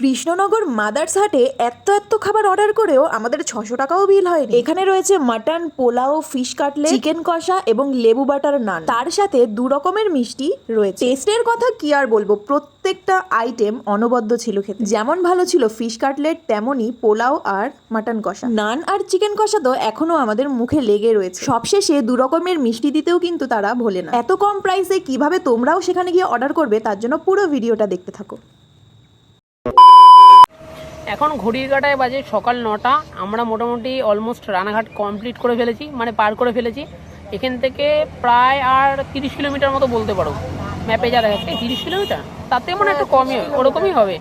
Krishnanagar mother's হাটে এত এত খাবার অর্ডার করেও আমাদের ছশো টাকাও বিল হয়নি। এখানে রয়েছে mutton, pulao, fish cutlet, chicken কষা এবং লেবু বাটার নান। তার সাথে দু রকমের মিষ্টি রয়েছে। টেস্টের কথা কি আর বলব? প্রত্যেকটা আইটেম অনবদ্য ছিল খেতে। যেমন ভালো ছিল ফিশ কাটলেট তেমনই পোলাও আর মাটন কষা। নান আর চিকেন কষা তো এখনও আমাদের মুখে লেগে রয়েছে। সবশেষে দু রকমের মিষ্টি দিতেও কিন্তু তারা ভোলে না। এত কম প্রাইসে কীভাবে তোমরাও সেখানে গিয়ে অর্ডার করবে? তার জন্য পুরো ভিডিওটা দেখতে থাকো। এখন ঘড়ির কাটায় বাজে সকাল নটা। আমরা মোটামুটি অলমোস্ট রানাঘাট কমপ্লিট করে ফেলেছি মানে পার করে ফেলেছি। এখান থেকে প্রায় আর তিরিশ কিলোমিটার মতো বলতে পারো। ম্যাপে যা দেখাচ্ছে তিরিশ কিলোমিটার? তাতে মনে হয় একটু কমই হবে, ওরকমই হবে।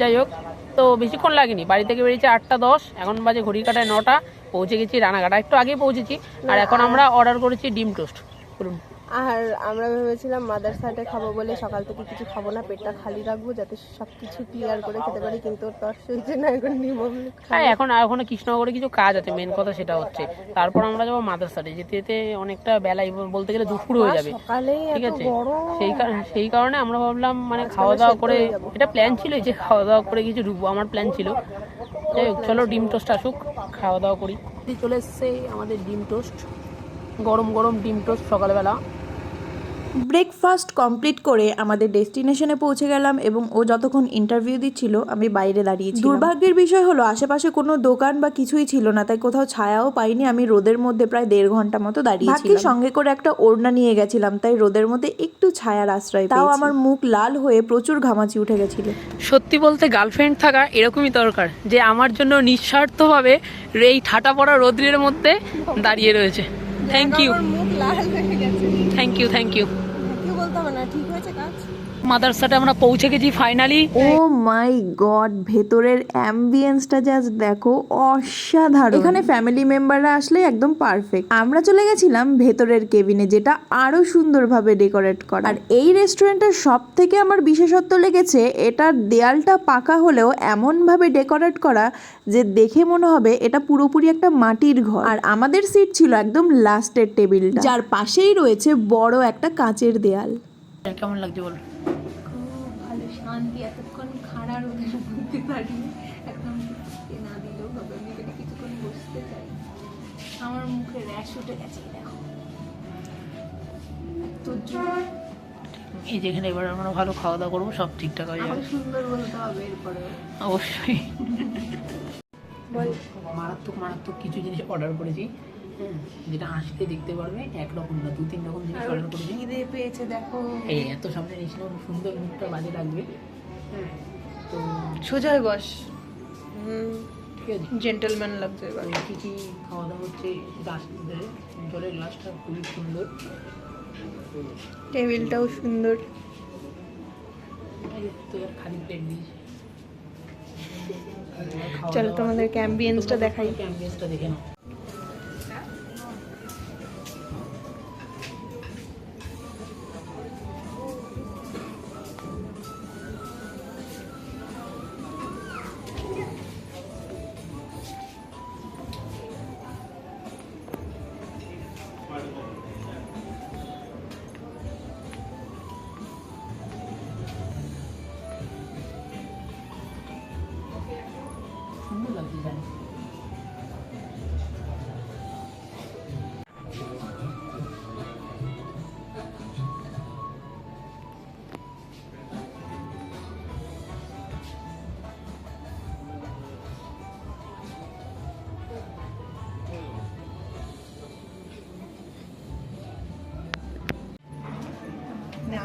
যাই হোক, তো বেশিক্ষণ লাগেনি। বাড়ি থেকে বেরিয়েছে আটটা দশ, এখন বাজে ঘড়ির কাটায় নটা। পৌঁছে গেছি রানাঘাট। একটু আগেই পৌঁছেছি। আর এখন আমরা অর্ডার করেছি ডিম টোস্ট বলুন। আর আমরা ভেবেছিলাম মাদার সাইডে খাব বলে সকাল থেকে কিছু খাব না পেটটা খালি রাখব যাতে সব কিছু ক্লিয়ার করে খেতে পারি কিন্তু ওর তর সইছে না এখন হ্যাঁ এখন এখনও কৃষ্ণনগরে কিছু কাজ আছে মেন কথা সেটা হচ্ছে। তারপর আমরা যাব মাদ্রাসাতে যেতে যেতে অনেকটা বেলায় বলতে গেলে দুপুর হয়ে যাবে। সকালেই ঠিক আছে? সেই কারণে সেই কারণে আমরা ভাবলাম মানে খাওয়া দাওয়া করে এটা প্ল্যান ছিল যে খাওয়া দাওয়া করে কিছু ঢুকবো আমার প্ল্যান ছিল। যাই হোক চলো ডিম টোস্ট আসুক খাওয়া দাওয়া করি। চলে এসছে আমাদের ডিম টোস্ট গরম গরম ডিম টোস্ট সকালবেলা। ব্রেকফাস্ট কমপ্লিট করে আমাদের ডেস্টিনেশনে পৌঁছে গেলাম এবং ও যতক্ষণ ইন্টারভিউ দিচ্ছিল আমি বাইরে দাঁড়িয়েছি দুর্ভাগ্যের বিষয় হলো আশেপাশে কোনো দোকান বা কিছুই ছিল না তাই কোথাও ছায়াও পাইনি। আমি রোদের মধ্যে প্রায় দেড় ঘণ্টা মতো দাঁড়িয়েছি সঙ্গে করে একটা ওড়না নিয়ে গেছিলাম তাই রোদের মধ্যে একটু ছায়ার আশ্রয় তাও আমার মুখ লাল হয়ে প্রচুর ঘামাচি উঠে গেছিল। সত্যি বলতে গার্লফ্রেন্ড থাকা এরকমই দরকার যে আমার জন্য নিঃস্বার্থভাবে এই ঠাটা পড়া রোদ্রের মধ্যে দাঁড়িয়ে রয়েছে। থ্যাংক ইউ মুখ লাল হয়ে গেছে। থ্যাংক ইউ থ্যাংক ইউ মাদারসাতে আমরা পৌঁছে গেছি ফাইনালি ও মাই গড ভেতরের অ্যাম্বিয়েন্সটা জাস্ট দেখো অসাধারণ। এখানে ফ্যামিলি মেম্বাররা আসলে একদম পারফেক্ট আমরা চলে গেছিলাম ভেতরের কেবিনে যেটা আরও সুন্দরভাবে ডেকোরেট করা। আর এই রেস্টুরেন্টের সব থেকে আমার বিশেষত্ব লেগেছে এটার দেয়ালটা পাকা হলেও এমন ভাবে ডেকোরেট করা যে দেখে মনে হবে এটা পুরোপুরি একটা মাটির ঘর। আর আমাদের সিট ছিল একদম লাস্টের টেবিলটা যার পাশেই রয়েছে বড় একটা কাঁচের দেয়াল। কেমন লাগছে বল? শান্তি এতক্ষণ খাড়া রোদের মধ্যে দাঁড়িয়ে একদম কে না দিলেও হবে? আমি কিছুক্ষণ বসতে চাই আমার মুখে র্যাশ উঠে গেছে দেখো। তো এই যেখানে এবার আমরা ভালো খাওয়া দাওয়া করব সব ঠিকঠাক হয়ে যাবে। সুন্দর বলতে হবে এরপরে। অবশ্যই। মারাত্মক মারাত্মক কিছু জিনিস অর্ডার করেছি যেটা হাসিতে দেখতে পারবে একরকম না দু তিন রকম জিনিস অর্ডার করেছি। পেয়েছে দেখো। এই এত সামনে নিস না সুন্দর মুখটা বাজে লাগবে। হ্যাঁ তো সোজায় বস ঠিক আছে। জেন্টলম্যান লাগছে এবার। কী কী খাওয়া দাওয়া হচ্ছে গ্লাস জলের গ্লাসটা খুবই সুন্দর। টেবিলটাও সুন্দর। খালি প্লেট দিয়েছি চলো তোমাদেরকে অ্যাম্বিয়েন্সটা দেখাই। অ্যাম্বিয়েন্সটা দেখে নাও।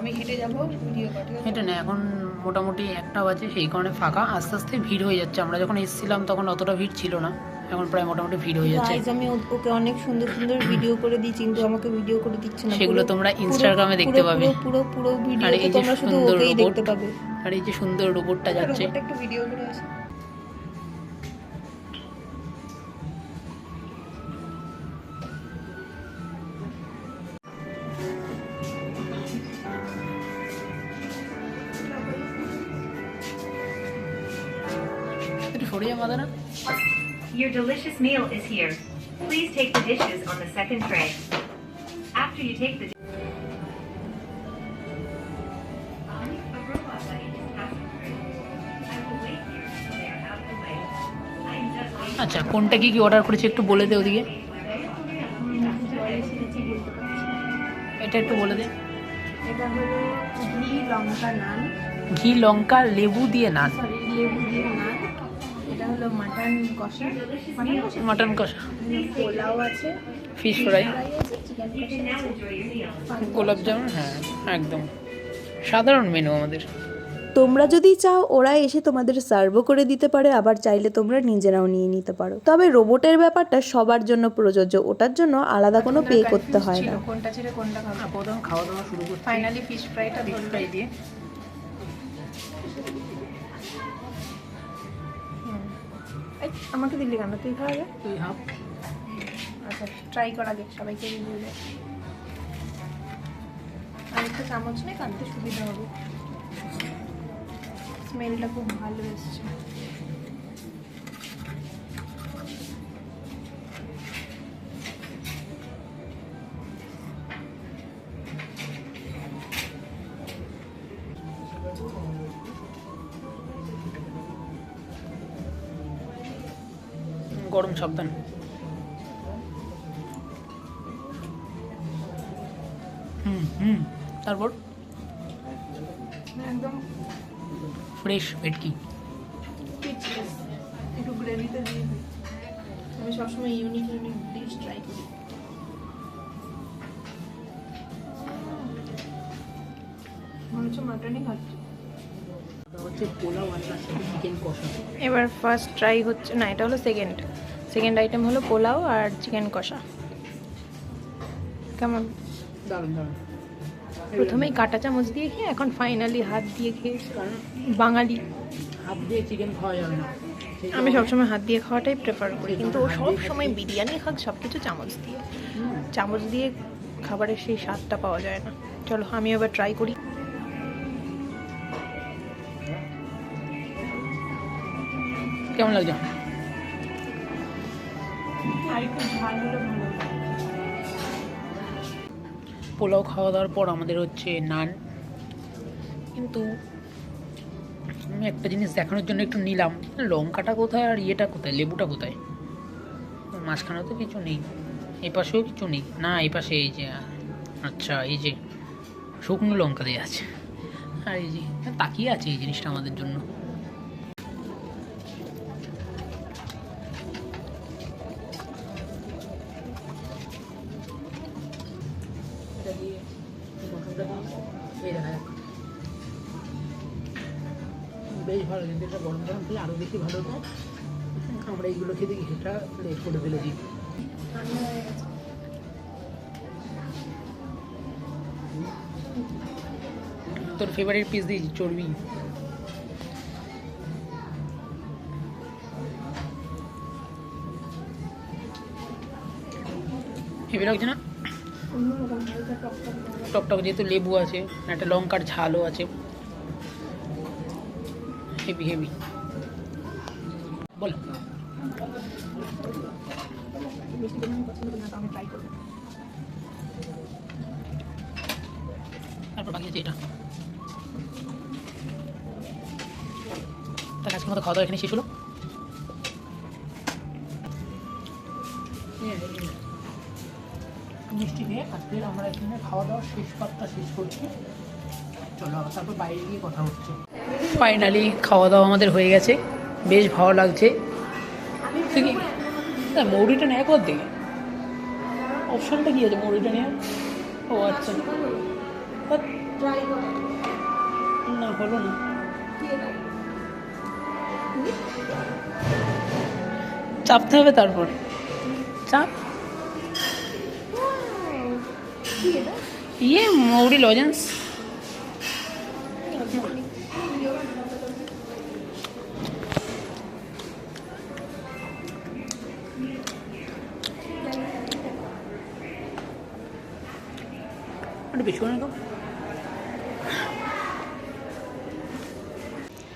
আমি হেঁটে যাব ভিডিও করি না এখন মোটামুটি একটা বাজে সেই কারণে ফাঁকা। আস্তে আস্তে ভিড় হয়ে যাচ্ছে। আমরা যখন এসেছিলাম তখন অতটা ভিড় ছিল না। এখন প্রায় মোটামুটি ভিড় হয়ে যাচ্ছে। আমি ওকে অনেক সুন্দর সুন্দর ভিডিও করে দিই কিন্তু আমাকে ভিডিও করে দিচ্ছে না। সেগুলো তোমরা ইনস্টাগ্রামে দেখতে পাবে। পুরো পুরো পুরো আর এই ভিডিও যে তোমরা শুধু সুন্দর ওকেই দেখতে পাবে। আর এই যে সুন্দর রোবটটা যাচ্ছে। একটু ভিডিও করে আসি। সরে যা মাদারা Your delicious meal is here. Please take the dishes on the second tray. After you take the আচ্ছা কোনটা কি কি অর্ডার করেছি একটু বলে দে ওদিকে। এটা একটু বলে দে এটা হলো ঘি লঙ্কা নান ঘি লঙ্কা লেবু দিয়ে নান লেবু দিয়ে নান এটা হলো মাটন কষা। মাটন কষা? কষা। পোলাও আছে ফিশ ফ্রাই ফ্রাই আছে চিকেন কষা আছে। গোলাপ জামুন হ্যাঁ একদম। সাধারণ মেনু আমাদের। তোমরা যদি চাও ওরা এসে তোমাদের সার্ভও করে দিতে পারে আবার চাইলে তোমরা নিজেরাও নিয়ে নিতে পারো। তবে রোবটের ব্যাপারটা সবার জন্য প্রযোজ্য ওটার জন্য আলাদা কোনো পে করতে হয় না। কোনটা ছেড়ে কোনটা খাওয়া দাওয়া শুরু ফাইনালি ফিশ ফ্রাইটা ফিশ ফ্রাই দিয়ে। এই, আমাকে দিলি কেন? তুই খাওয়াবে তুই হাফ আচ্ছা ট্রাই করা আগে সবাইকে দিয়ে দে। আর একটু চামচ নেই কাটতে সুবিধা হবে। স্মেলটা খুব ভালো এসছে। গরম সাবধান। হুম হুম তারপর? একদম। ফ্রেশ ভেটকি। একটু গ্রেভিতে দিয়ে আমি সবসময় ইউনিক ইউনিক ডিশ ট্রাই করি। মনে হচ্ছে মাটনই খাচ্ছি। হচ্ছে পোলাও আর তার সাথে চিকেন কষা। এবার ফার্স্ট ট্রাই হচ্ছে না এটা হলো সেকেন্ড সেকেন্ড আইটেম হলো পোলাও আর চিকেন কষা। কেমন? দারুণ দারুণ। প্রথমেই কাঁটা চামচ দিয়ে খেয়ে এখন ফাইনালি হাত দিয়ে খেয়ে বাঙালি। হাত দিয়ে চিকেন খাওয়া যাবে না। আমি সবসময় হাত দিয়ে খাওয়াটাই প্রেফার করি কিন্তু ও সব সময় বিরিয়ানি খাক সব কিছু চামচ দিয়ে। চামচ দিয়ে খাবারের সেই স্বাদটা পাওয়া যায় না। চলো আমি এবার ট্রাই করি। কেমন লাগছে? পোলাও খাওয়া দাওয়ার পর আমাদের হচ্ছে নান। কিন্তু আমি একটা জিনিস দেখানোর জন্য একটু নিলাম। লঙ্কাটা কোথায় আর ইয়েটা কোথায়? লেবুটা কোথায়? মাঝখানে তো কিছু নেই। এই পাশেও কিছু নেই। না এই পাশে এই যে আচ্ছা এই যে শুকনো লঙ্কা দিয়ে আছে। আর এই যে তাকিয়ে আছে এই জিনিসটা আমাদের জন্য। এটা বেশ ভালো কিন্তু এটা গরম গরম খেলে আরও বেশি ভালো হয়। আমরা এইগুলো খেতে সেটা লেট করে ফেলেছি। তোর ফেভারিট পিস দিয়েছি, চর্বি। হেভি লাগছে না? টকটক যেহেতু লেবু আছে একটা লঙ্কার ঝালও আছে। হেভি হেভি বল। তাহলে মতো খাওয়া দাওয়া এখানে শেষ হলো। মিষ্টি দিয়ে আজকের আমরা এখানে খাওয়া দাওয়া শেষ পাতটা শেষ করছি। চলো তারপর বাইরে গিয়ে কথা হচ্ছে। ফাইনালি খাওয়া দাওয়া আমাদের হয়ে গেছে। বেশ ভালো লাগছে। না, মৌরিটা নেয় কর দিকে অপশনটা কি আছে মৌরিটা নেওয়ার? ও আচ্ছা। না হলো না। চাপতে হবে তারপর। চাপ? লজেন্স একটু বেশি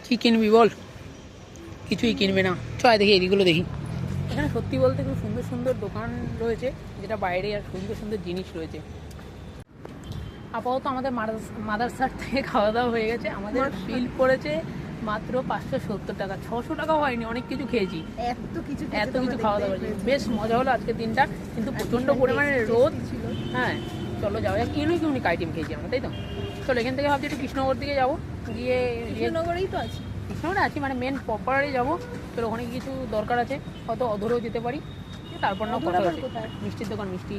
কি কিনবি বল কিছুই কিনবে না চয় দেখি এদিকগুলো দেখি এখানে সত্যি বলতে খুব সুন্দর সুন্দর দোকান রয়েছে, যেটা বাইরে আর সুন্দর সুন্দর জিনিস রয়েছে। আপাতত আমাদের মাদারসার থেকে খাওয়া দাওয়া হয়ে গেছে। আমাদের বিল পড়েছে মাত্র পাঁচশো সত্তর টাকা। ছশো টাকা হয়নি অনেক কিছু খেয়েছি। এত কিছু এত কিছু খাওয়া দাওয়া বেশ মজা হলো আজকের দিনটা কিন্তু প্রচণ্ড পরিমাণে রোদ। হ্যাঁ চলো যাওয়া যাক। ইউনিক ইউনিক আইটেম খেয়েছি আমরা তাই তো? চলো এখান থেকে ভাবছি একটু কৃষ্ণনগর দিকে যাব। গিয়ে কৃষ্ণনগরেই তো আছি। কৃষ্ণনগরে আছি মানে মেন প্রপারে যাব। চলো ওখানে কিছু দরকার আছে। হয়তো অধরেও যেতে পারি। তারপর না অধর কথা আবার আছে কোথায়? মিষ্টির দোকান মিষ্টি।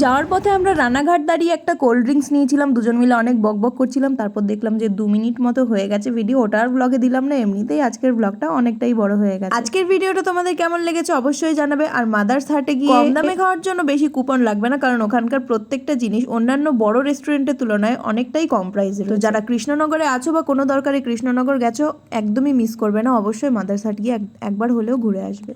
যাওয়ার পথে আমরা রানাঘাট দাঁড়িয়ে একটা কোল্ড ড্রিঙ্কস নিয়েছিলাম দুজন মিলে অনেক বক বক করছিলাম তারপর দেখলাম যে দু মিনিট মতো হয়ে গেছে ভিডিও ওটা আর ব্লগে দিলাম না এমনিতেই আজকের ব্লগটা অনেকটাই বড় হয়ে গেছে। আজকের ভিডিওটা তোমাদের কেমন লেগেছে অবশ্যই জানাবে আর মাদার্স হাটে গিয়ে কম দামে খাওয়ার জন্য বেশি কুপন লাগবে না কারণ ওখানকার প্রত্যেকটা জিনিস অন্যান্য বড় রেস্টুরেন্টের তুলনায় অনেকটাই কম প্রাইসে তো যারা কৃষ্ণনগরে আছো বা কোনো দরকারে কৃষ্ণনগর গেছো একদমই মিস করবে না অবশ্যই মাদার্স হাট গিয়ে এক- একবার হলেও ঘুরে আসবে।